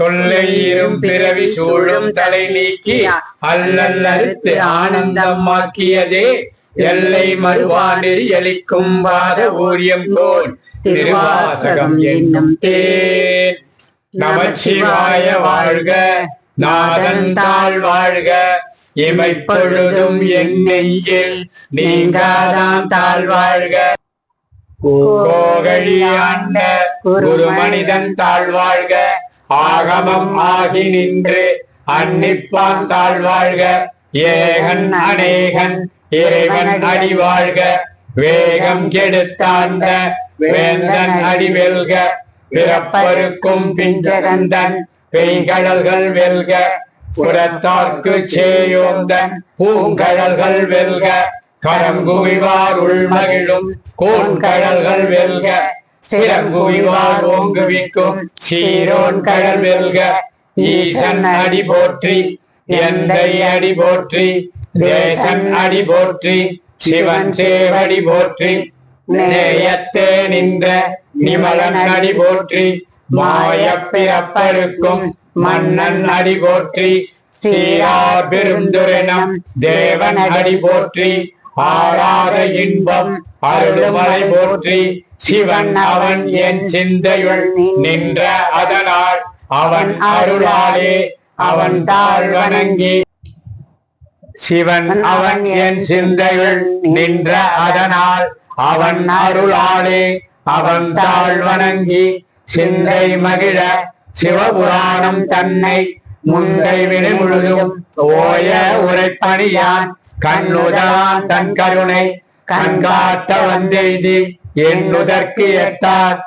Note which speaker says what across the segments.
Speaker 1: தொல்லை இரும் பிறவி சூழும் தலை நீக்கி அல்லல் அறுத்து ஆனந்தமாக்கியதே. எல்லை மறுவானில் எலிக்கும் வாத ஊரியம் போல் திருவாசகம் என்னும் தேன். நமச்சிவாய வாழ்க நாதன் தாழ் வாழ்க. இமைப்பொழுதும் என் நெஞ்சில் நீங்காதாம் தாழ் வாழ்க. கோகழி ஆண்ட குரு மனிதன் தாழ்வாழ்க ஆகமம் ஆகி நின்று அன்னிப்பான் தாழ்வாழ்க ஏகன் அநேகன் இறைவன் அடிவாழ்க வேகம் கெடுத்தாண்ட வேந்தன் அடிவெல்க பிறப்பருக்கும் பிஞ்சகந்தன் பெய்கடல்கள் வெல்க. புறத்தார்க்கு சேயோந்தன் பூங்கடல்கள் வெல்க. கரங்குவிவார் உள்மகிழும் கோண்கடல்கள் வெல்க. சிறங்குவிவார் ஓங்குவிக்கும் சீரோன் கடல் வெல்க ஈசன் அடி போற்றி எந்தை அடி போற்றி தேசன் அடி போற்றி சிவன் சேவடி போற்றி நேயத்தே நின்ற நிமலன் அடி போற்றி மாய பிறப்பருக்கும் மன்னன் அடி போற்றி சீரா பெருந்துரணம் தேவன் அடி போற்றி ஆறாத இன்பம் அருள்மலை போற்றி. சிவன் அவன் என் சிந்தையுள் நின்ற அதனால் அவன் அருளாலே அவன் தாழ் வணங்கி. சிவன் அவன் என் சிந்தையுள் நின்ற அதனால் அவன் அருளாலே அவன் தாழ் வணங்கி. சிந்தை மகிழ சிவபுராணம் தன்னை முந்தை வினை முழுதும் ஓய உரைப்பணியான் கண்ணுதான் தன் கருணை கண்காட்ட வந்தெய்தி என்னுதற்கு எட்டார்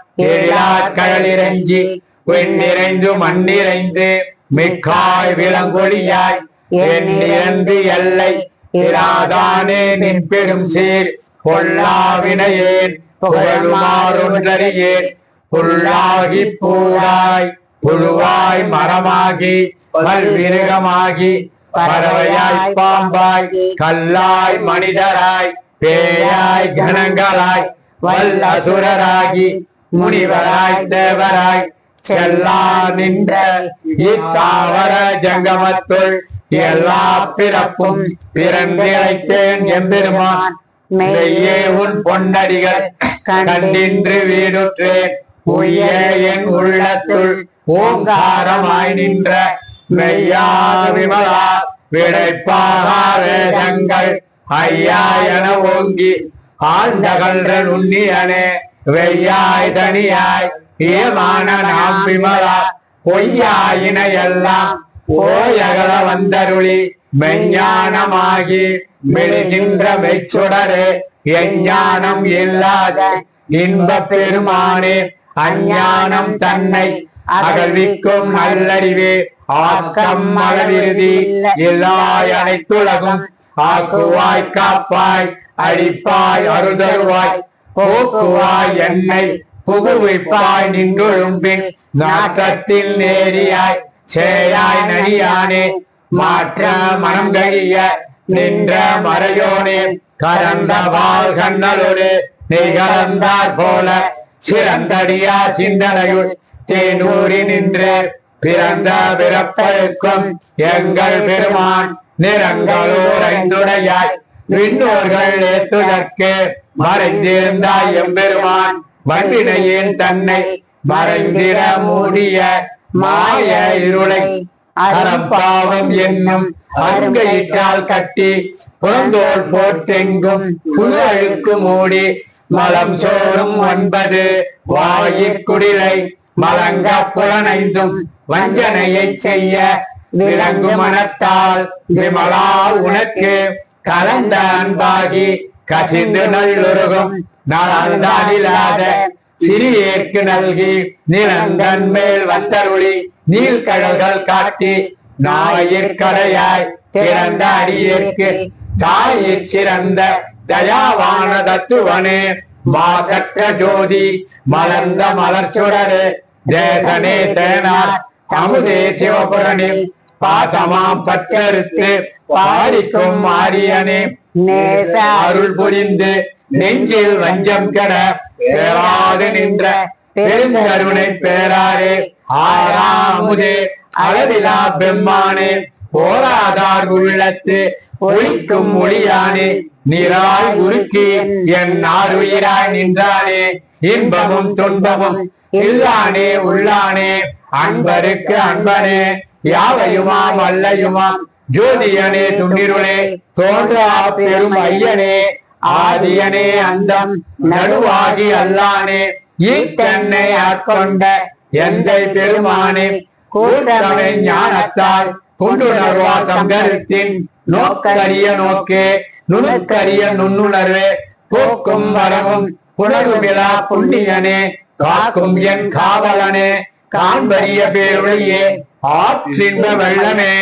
Speaker 1: கடலிறஞ்சி பெண்ணிறைந்து மண்ணிறைந்து மிக்காய் விளங்கொழியாய் என் இறந்து எல்லை இராதானே நின் பெரும் சீர் கொல்லாவினையேன் புகழுமாறொன்றறியேன் புல்லாகி பூராய் புழுவாய் மரமாகி பல்விருகமாகி பறவையாய் பாம்பாய் கல்லாய் மனிதராய் பேயாய் கணங்களாய் வல்லசுரராகி முனிவராய் தேவராய் செல்லா நின்ற இத்தாவர ஜங்கமத்துள் எல்லா பிறப்பும் பிறந்திழைத்தேன் எம்பெருமான். மெய்யே உன் பொன்னடிகள் கண்டின்று வீடுற்றேன் உய்ய என் உள்ளத்துள் ஓங்காரமாய் நின்ற மெய்யா விமலா விடைப்பாரா வேதங்கள் ஐயா என ஓங்கி ஆழ்ந்தகன்ற நுண்ணியனே வெய்யாய் தனியாய் ஏமான நாம் விமலா பொய்யாயின எல்லாம் போயகல வந்தருளி மெஞ்ஞானமாகி மெழுகின்ற மெய்ச்சுடரே எஞ்ஞானம் இல்லாத இன்ப பெருமானே அஞ்ஞானம் தன்னை அகழ்விக்கும் நல்லறிவு. ஆக்கம் மகளிருதி எல்லாய் அனைத்துலகும். ஆக்குவாய் காப்பாய் அடிப்பாய் அருதருவாய் போக்குவாய் என்னை புகுவிப்பாய். நின்றொழும்பின் நாட்டத்தில் நேரியாய். சேயாய் நடியானே மாற்ற மனம் கழிய நின்ற மறையோனே. கரந்த வால் கண்ணலோடு நிகழ்ந்தார் போல சிறந்தடியார் சிந்தனையுள் தேனூரி நின்ற பிறந்த பிறப்பழுக்கும் எங்கள் பெருமான் நிறங்களூர் ஐந்துடையாய் விண்ணோர்கள் ஏற்றுதற்கு மறைந்திருந்தாய் எம்பெருமான். வண்டினையின் தன்னை மறைந்திட மூடிய மாய இருளை அறப்பாவம் என்னும் அருங்கையிட்டால் கட்டி புறந்தோல் போட்டெங்கும் புல் அழுக்கு மூடி மலம் சோறும் ஒன்பது. வாயிற்குடிலை மலங்க புலனைந்தும் வஞ்சனையை செய்ய விலங்கு மனத்தால் விமலா உனக்கு கலந்த அன்பாகி கசிந்து நல்லுருகும். நலந்தானில்லாத சிறியேற்கு நல்கி நிலங்கன் மேல் வந்தருளி நீழ்கடல்கள் காட்டி நாயிற்கடையாய் திறந்த அடியேற்கு தாயிற் சிறந்த தயாவான தத்துவனே மாகற்ற ஜோதி மலர்ந்த மலர்ச்சுடரே. தேசனே தேனார் அமுதே சிவபுரனில் பாசமாம் பற்றறுத்து பாலிக்கும் மாரியனே நேச அருள் புரிந்து நெஞ்சில் வஞ்சம் கெட பேராது நின்ற பெருங்கருணை பேராரே. ஆறாமுதே அளவிலா பெம்மானே. போராதார் உள்ளத்து ஒளிக்கும் மொழியானே நிறாய் உருக்கி என் நாடுயிராய் நின்றானே இன்பமும் துன்பமும் இல்லானே உள்ளானே அன்பருக்கு அன்பனே யாவையுமாம் அல்லையுமாம் ஜோதியனே துண்டிருளே தோன்றா பெரும் ஐயனே ஆதியனே அந்தம் நடுவாகி அல்லானே ஈத்தன்னை ஆட்கொண்ட எந்தை பெருமானே கூட்டமை ஞானத்தால் கொண்டுணர்வா தங்கருத்தின் நோக்கரிய நோக்கே நுணுக்கரிய நுண்ணுணர்வே போக்கும் வரவும் புணர்வுமிலா புண்ணியனே காக்கும் என் காவலனே காண்பரிய பேருளையே ஆற்றின்ப வெள்ளமே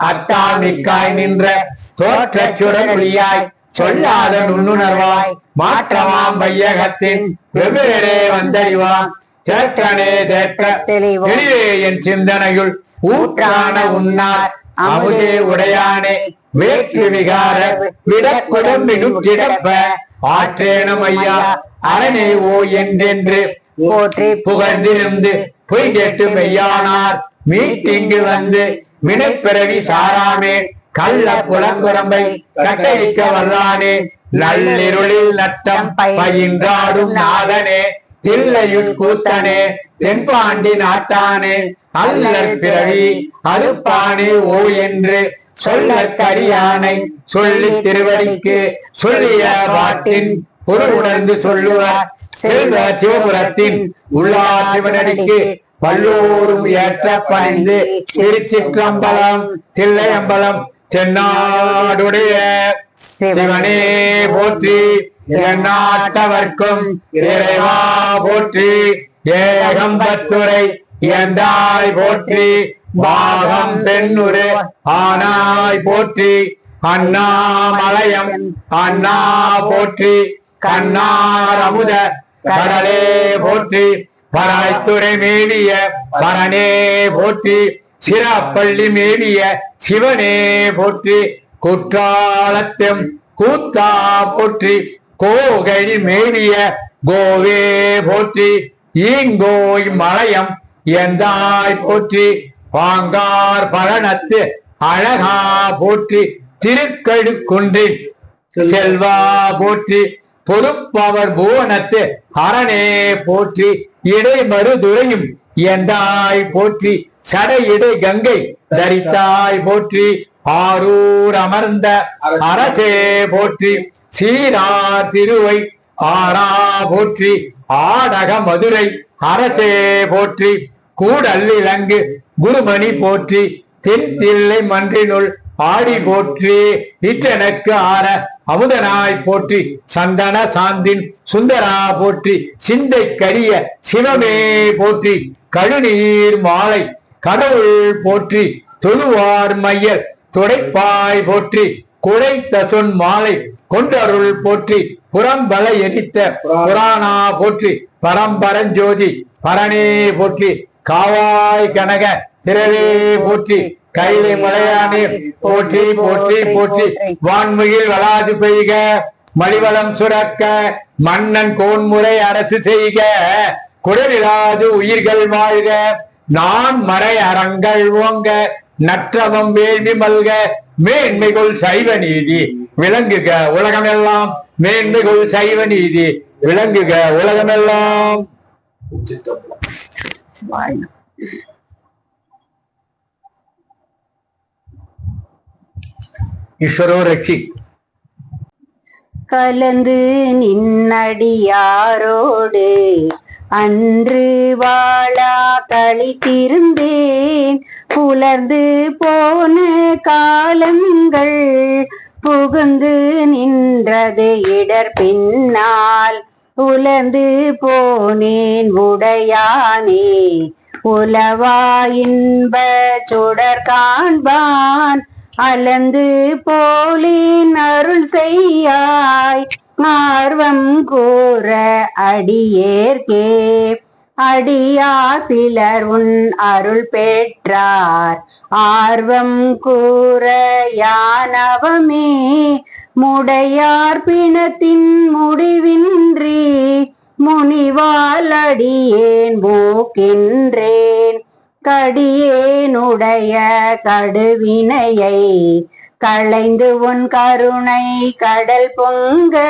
Speaker 1: அத்தால் மிக்காய் நின்ற தோற்ற சுடமொழியாய் சொல்லாத நுண்ணுணர்வாய் மாற்றமாம் வையகத்தின் வெவ்வேறே வந்தறிவான் தேற்றனே தேற்ற. தெளிவே என் சிந்தனையுள் ஊற்றான உன்னார் அமுதே உடையானே. வேற்று விகார விடக்குடம்பினும் கிடப்ப. ஆற்றேனும் ஐயா அரணே ஓ என்றென்று
Speaker 2: போற்றி
Speaker 1: புகழ்ந்திருந்து பொய் கேட்டு மெய்யானார். மீட்டிங்கு வந்து வினைப்பிறவி சாராமே. கள்ள புலங்குரம்பை கட்டளிக்க வல்லானே. நள்ளிருளில் நட்டம் பயின்றாடும் நாதனே. தில்லையுள் கூத்தனே தென்பாண்டி நாட்டானே அல்லற் பிறவி அறுப்பானே ஓ என்று சொல்ல கரியானை சொல்லி திருவடிக்கு சொல்லிய பாட்டின் பொருள் உணர்ந்து சொல்லுவார். செல்வ சிவபுரத்தின் உள்ளார் சிவனடிக்கு பல்லோரும் ஏற்ற பணிந்து திருச்சிற்றம்பலம் தில்லையம்பலம் தென்னாடுடைய சிவனே போற்றி எந்நாட்டவர்க்கும் இறைவா போற்றி ஏகம்பத்துரை இயந்தாய் போற்றி பாகம் பெண்ணுரு ஆனாய் போற்றி அண்ணாமலயம் அண்ணா போற்றி கண்ணாரமுத கடலே போற்றி பராய்த்துறை மேவிய பரனே போற்றி சிராப்பள்ளி மேவிய சிவனே போற்றி குற்றாலத்தம் கூத்தா போற்றி கோகழி மேவிய கோவே போற்றி ஈங்கோய் மலையம் எந்தாய் போற்றி பாங்கார் பழனத்து அழகா போற்றி திருக்கழுக்குன்றின் செல்வா போற்றி பொறுப்பவர் புவனத்து அரணே போற்றி இடை மறுதுரையும் எந்தாய் போற்றி சடை இடை கங்கை தரித்தாய் போற்றி ஆரூர் அமர்ந்த அரசே போற்றி சீரார் திருவை ஆரா போற்றி ஆடக மதுரை அரசே போற்றி கூடல் இலங்கு குருமணி போற்றி தென் தில்லை மன்றினுள் ஆடி போற்றி இற்றனுக்கு ஆற அமுதனாய் போற்றி சந்தன சாந்தின் சுந்தரா போற்றி சிந்தை கரிய சிவமே போற்றி கழுநீர் மாலை கடவுள் போற்றி தொழுவார் மையல் துடைப்பாய் போற்றி குழைத்த சொன் மாலை கொண்டருள் போற்றி புறம்பல எரித்த புராணா போற்றி பரம்பரஞ்சோதி பரணே போற்றி காவாய் கனக திரவே போற்றி கைலை மலையானே போற்றி போற்றி போற்றி வான்மையில் வளாது பெய்க மலிவளம் சுரக்க மன்னன் கோன்முறை அரசு செய்க குடலிலாது உயிர்கள் வாழ்க நான் மறை அறங்கள் ஓங்க நற்றவம் வேள்வி மல்க மேன்மைகள் சைவ நீதி. விளங்குக உலகமெல்லாம் மேன்மைகள் சைவ நீதி. விளங்குக உலகமெல்லாம். ஈஸ்வரோ ரட்சி.
Speaker 2: கலந்து நின்னடியாரோடு அன்று வாழா கழித்திருந்தேன் புலர்ந்து போன காலங்கள் புகுந்து நின்றது இடர் பின்னால். உலர்ந்து போனேன் உடையானே. உலவா இன்ப சுடர் காண்பான். அலந்து போலின் அருள் செய்யாய். ஆர்வம் கூற அடியேற்கே. அடியா சிலர் உன் அருள் பெற்றார். ஆர்வம் கூற யானவமே முடையார் பிணத்தின் முடிவின்றி முனிவால் அடியேன் கடியேனுடைய கடுவினையை களைந்து உன் கருணை கடல் பொங்க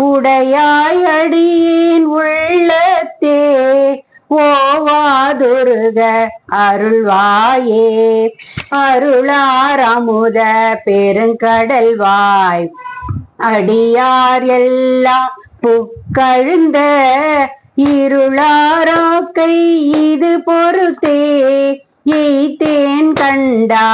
Speaker 2: புடையாயடியின் உள்ளத்தே. ஓவாதுருக அருள்வாயே. அருளாரமுத பெருங்கடல் வாய். அடியார் எல்லாம் புக்கழுந்த இருளாரோக்கை இது பொறுத்தே எய்தேன் கண்டாயம்மானே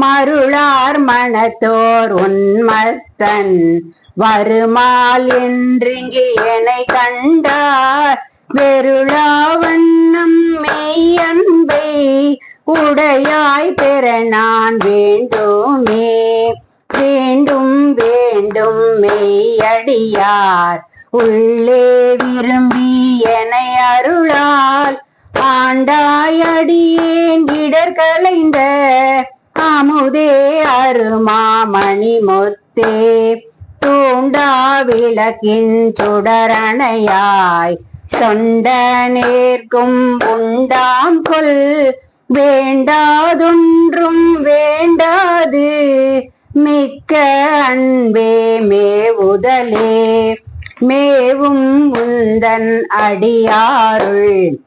Speaker 2: மருளார் மனத்தோர் உன்மத்தன். வருமால் என்றிங்கு என்னை கண்டார் வெருளாவண்ணம் மெய்யன்பை உடையாய் பெற நான் வேண்டுமே. வேண்டும் வேண்டும் மெய்யடியார் உள்ளே விரும்பி என அருளால் ஆண்டாயடியேன் இடர் கலைந்த அமுதே அருமாமணி மொத்தே. தூண்டா விளக்கின் சுடரணையாய் சொண்ட நேர்க்கும் உண்டாம் கொல். வேண்டாதொன்றும் வேண்டாது மிக்க அன்பே மேவுதலே மேவும் உந்தன் அடியாருள்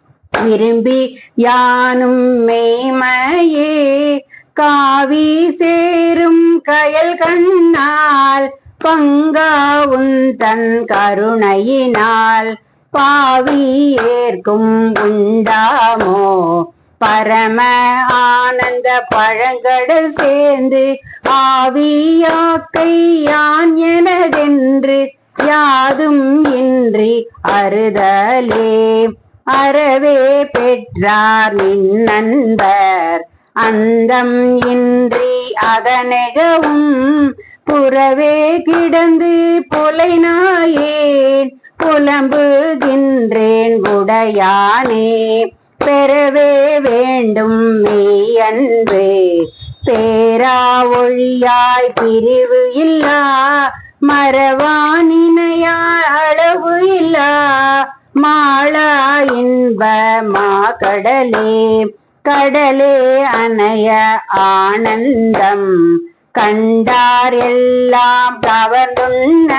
Speaker 2: விரும்பி யானும் மேமையே காவி சேரும் கயல் கண்ணால் பங்கா உந்தன் கருணையினால். பாவி ஏற்கும் உண்டாமோ? பரம ஆனந்த பழங்கடல் சேர்ந்து ஆவியாக்கை யான் எனதென்று யாதும் இன்றி அறுதலே. அறவே பெற்றார் நின் நண்பர். அந்தம் இன்றி அதனெகவும் புறவே கிடந்து புலை நாயேன் புலம்புகின்றேன் உடையானே பெறவே வேண்டும் மெய் அன்பு. பேரா ஒழியாய் பிரிவு இல்லா மரவானினையா அளவு இல்லா மாளா இன்ப மா கடலே கடலே அணைய ஆனந்தம். கண்டார் எல்லாம் கவர்ந்துண்ண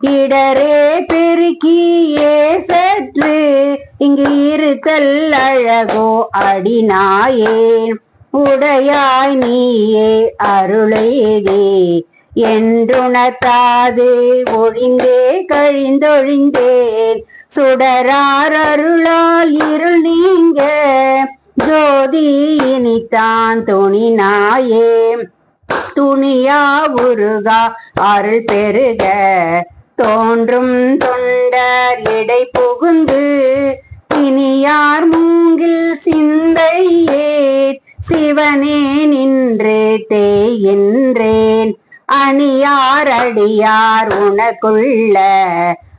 Speaker 2: இடரே பெருக்கியே சற்று இங்கு இருத்தல் அழகோ அடினாயே. உடையாய் நீயே அருளையதே என்றுணர்த்தாது ஒழிந்தே கழிந்தொழிந்தேன். சுடரார் அருளால் இருள் நீங்க ஜோதி இனித்தான் துணினாயே துணியா உருகா அருள் பெருக தோன்றும் தொண்டர் இடை புகுந்து இனியார் மூங்கில் சிந்தையே சிவனே நின்று தேயின்றேன் அணியார் அடியார் உனக்குள்ள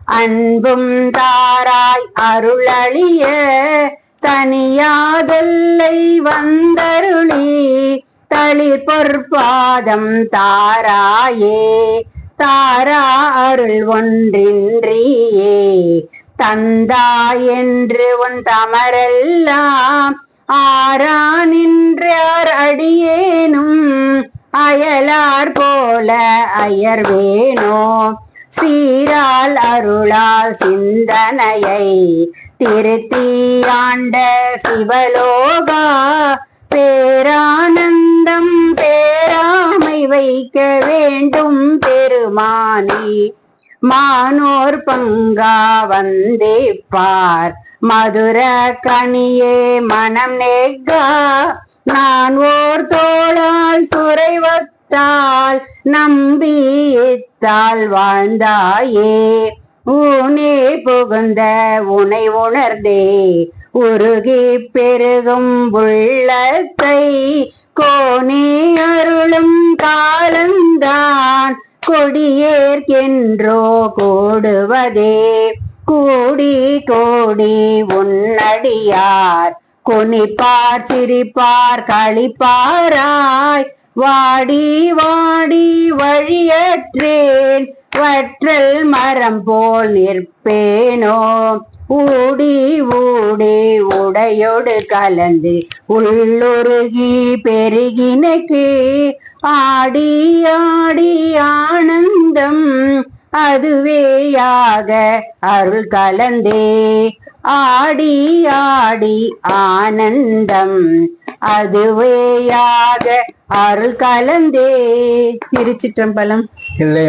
Speaker 2: அன்பும் தாராய் அருளளிய தனியாதொல்லை வந்தருளி தளிர் பொற்பாதம் தாராயே தாரா அருள் ஒன்றின்றியே. தந்தா என்று உன் தமரெல்லாம் ஆரா நின்றார் அடியேனும் அயலார் போல அயர்வேனோ. சீரால் அருளால் சிந்தனையை திருத்தி ஆண்ட சிவலோகா பேரானந்தம் பேராமை வைக்க வேண்டும் பெருமானி. மானோர் பங்கா வந்தே பார் மதுர கனியே மனம் நேக்கா. நான் ஓர் தோளால் சுரைவத்தால் நம்பி இத்தால் வாழ்ந்தாயே. ஊனே புகுந்த உனை உணர்ந்தே. உருகி பெருகும் உள்ளத்தை கோனே அருளும் காலந்தான். கொடியேற்கின்றோ கூடுவதே. கூடி கோடி உன்னடியார் கொனிப்பார் சிரிப்பார் களிப்பாராய். வாடி வாடி வழியற்றேன். வற்றல் மரம் போல் நிற்பேனோ? ஊடி ஊடி உடையோடு கலந்து உள்ளுருகி பெருகினக்கு. ஆடி ஆடி ஆனந்தம் அதுவேயாக அருள் கலந்தே. ஆடி ஆடி ஆனந்தம் அதுவேயாக அருள் கலந்தே. திருச்சிற்றம்பலம்.
Speaker 1: இல்லை